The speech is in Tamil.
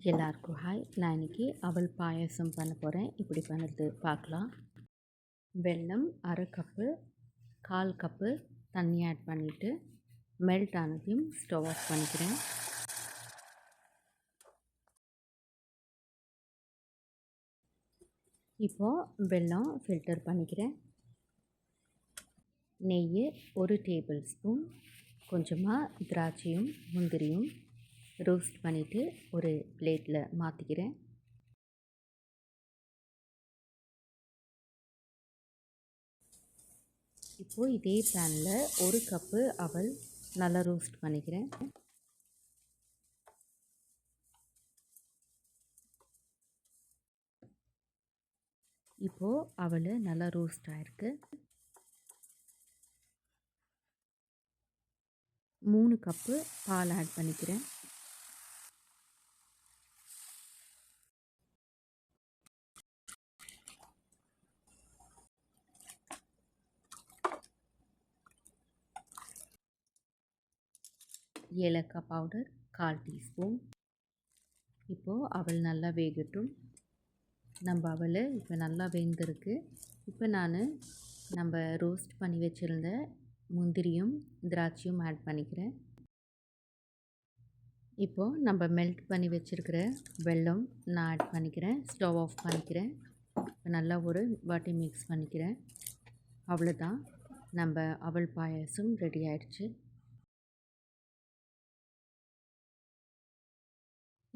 எல்லாருக்கும் ஹாய் நான் இன்றைக்கி அவள் பாயசம் பண்ண போகிறேன் இப்படி பண்ணுறது பார்க்கலாம். வெல்லம் அரை கப்பு கால் கப்பு தண்ணி ஆட் பண்ணிவிட்டு மெல்ட் ஆனதையும் ஸ்டவ் ஆஃப் பண்ணிக்கிறேன். இப்போது வெல்லம் ஃபில்டர் பண்ணிக்கிறேன். நெய் ஒரு டேபிள் ஸ்பூன் கொஞ்சமாக திராட்சையும் முந்திரியும் ரோஸ்ட் பண்ணிவிட்டு ஒரு பிளேட்டில் மாற்றிக்கிறேன் இப்போது இதே பேனில் ஒரு கப்பு அவல் நல்லா ரோஸ்ட் பண்ணிக்கிறேன். இப்போது அவள் நல்லா ரோஸ்ட் ஆகிருக்கு மூணு கப்பு பால் ஆட் பண்ணிக்கிறேன். ஏலக்காய் பவுடர் கால் டீஸ்பூன் இப்போது அவள் நல்லா வேகட்டும். நம்ம அவள் இப்போ நல்லா வெந்திருக்கு. இப்போ நான் நம்ம ரோஸ்ட் பண்ணி வச்சுருந்த முந்திரியும் திராட்சையும் ஆட் பண்ணிக்கிறேன். இப்போது நம்ம மெல்ட் பண்ணி வச்சுருக்கிற வெல்லம் நான் ஆட் பண்ணிக்கிறேன். ஸ்டவ் ஆஃப் பண்ணிக்கிறேன். இப்போ நல்லா ஒரு வாட்டி மிக்ஸ் பண்ணிக்கிறேன். அவ்வளோதான் நம்ம அவள் பாயாசம் ரெடி ஆயிடுச்சு.